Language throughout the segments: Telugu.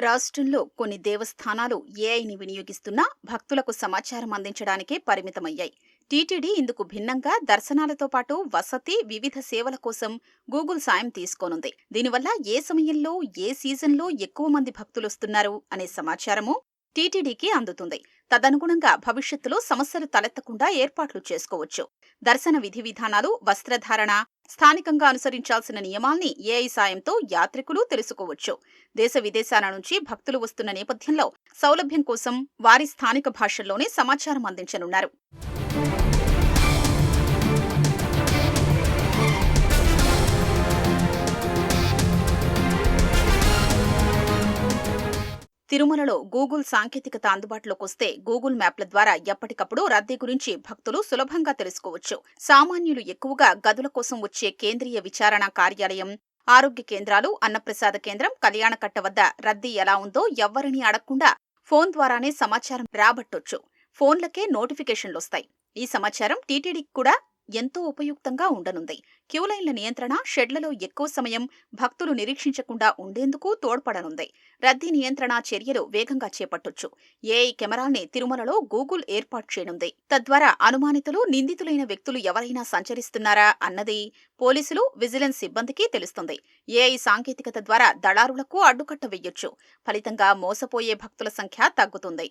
రాష్ట్రంలో కొన్ని దేవస్థానాలు ఏఐని వినియోగిస్తున్నా భక్తులకు సమాచారం అందించడానికే పరిమితమయ్యాయి. టీటీడీ ఇందుకు భిన్నంగా దర్శనాలతో పాటు వసతి వివిధ సేవల కోసం గూగుల్ సాయం తీసుకోనుంది. దీనివల్ల ఏ సమయంలో ఏ సీజన్లో ఎక్కువ మంది భక్తులొస్తున్నారు అనే సమాచారము టీటీడీకి అందుతుంది. తదనుగుణంగా భవిష్యత్తులో సమస్యలు తలెత్తకుండా ఏర్పాట్లు చేసుకోవచ్చు. దర్శన విధి విధానాలు వస్త్రధారణ స్థానికంగా అనుసరించాల్సిన నియమాల్ని ఏఐ సాయంతో యాత్రికులు తెలుసుకోవచ్చు. దేశ విదేశాల నుంచి భక్తులు వస్తున్న నేపథ్యంలో సౌలభ్యం కోసం వారి స్థానిక భాషల్లోనే సమాచారం అందించనున్నారు. తిరుమలలో గూగుల్ సాంకేతికత అందుబాటులోకి వస్తే గూగుల్ మ్యాప్ల ద్వారా ఎప్పటికప్పుడు రద్దీ గురించి భక్తులు సులభంగా తెలుసుకోవచ్చు. సామాన్యులు ఎక్కువగా గదుల కోసం వచ్చే కేంద్రీయ విచారణ కార్యాలయం ఆరోగ్య కేంద్రాలు అన్నప్రసాద కేంద్రం కళ్యాణకట్ట వద్ద రద్దీ ఎలా ఉందో ఎవ్వరిని అడగకుండా ఫోన్ ద్వారానే సమాచారం రాబట్టొచ్చు. ఫోన్లకే నోటిఫికేషన్లొస్తాయి. ఈ సమాచారం టీటీడీకి కూడా ఎంతో ఉపయుక్తంగా ఉండనుంది. క్యూలైన్ల నియంత్రణ షెడ్లలో ఎక్కువ సమయం భక్తులు నిరీక్షించకుండా ఉండేందుకు తోడ్పడనుంది. రద్దీ నియంత్రణ చర్యలు వేగంగా చేపట్టొచ్చు. ఏఐ కెమెరాల్ని తిరుమలలో గూగుల్ ఏర్పాటు చేయనుంది. తద్వారా అనుమానితులు నిందితులైన వ్యక్తులు ఎవరైనా సంచరిస్తున్నారా అన్నది పోలీసులు విజిలెన్స్ సిబ్బందికి తెలుస్తుంది. ఏఐ సాంకేతికత ద్వారా దళారులకు అడ్డుకట్ట వెయ్యొచ్చు ఫలితంగా మోసపోయే భక్తుల సంఖ్య తగ్గుతుంది.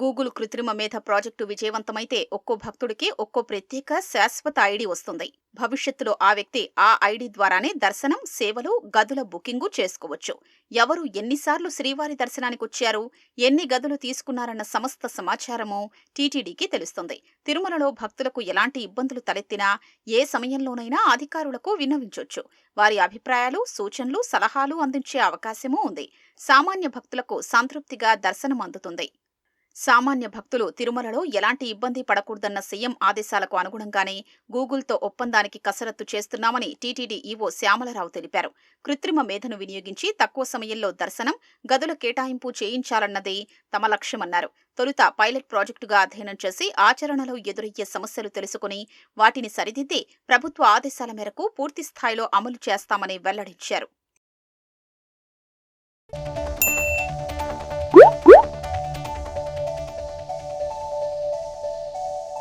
గూగుల్ కృత్రిమ మేధ ప్రాజెక్టు విజయవంతమైతే ఒక్కో భక్తుడికి ఒక్కో ప్రత్యేక శాశ్వత ఐడి వస్తుంది. భవిష్యత్తులో ఆ వ్యక్తి ఆ ఐడి ద్వారానే దర్శనం సేవలు గదుల బుకింగు చేసుకోవచ్చు. ఎవరు ఎన్నిసార్లు శ్రీవారి దర్శనానికి వచ్చారు ఎన్ని గదులు తీసుకున్నారన్న సమస్త సమాచారము టీటీడీకి తెలుస్తుంది. తిరుమలలో భక్తులకు ఎలాంటి ఇబ్బందులు తలెత్తినా ఏ సమయంలోనైనా అధికారులకు విన్నవించవచ్చు వారి అభిప్రాయాలు సూచనలు సలహాలు అందించే అవకాశమూ ఉంది. సామాన్య భక్తులకు సంతృప్తిగా దర్శనం అందుతుంది సామాన్య భక్తులు తిరుమలలో ఎలాంటి ఇబ్బంది పడకూడదన్న సీఎం ఆదేశాలకు అనుగుణంగానే గూగుల్తో ఒప్పందానికి కసరత్తు చేస్తున్నామని టీటీడీ ఈవో శ్యామలరావు తెలిపారు. కృత్రిమ మేధను వినియోగించి తక్కువ సమయంలో దర్శనం గదుల కేటాయింపు చేయించాలన్నదే తమ లక్ష్యమన్నారు. తొలుత పైలట్ ప్రాజెక్టుగా అధ్యయనం చేసి ఆచరణలో ఎదురయ్యే సమస్యలు తెలుసుకుని వాటిని సరిదిద్ది ప్రభుత్వ ఆదేశాల మేరకు పూర్తి స్థాయిలో అమలు చేస్తామని వెల్లడించారు.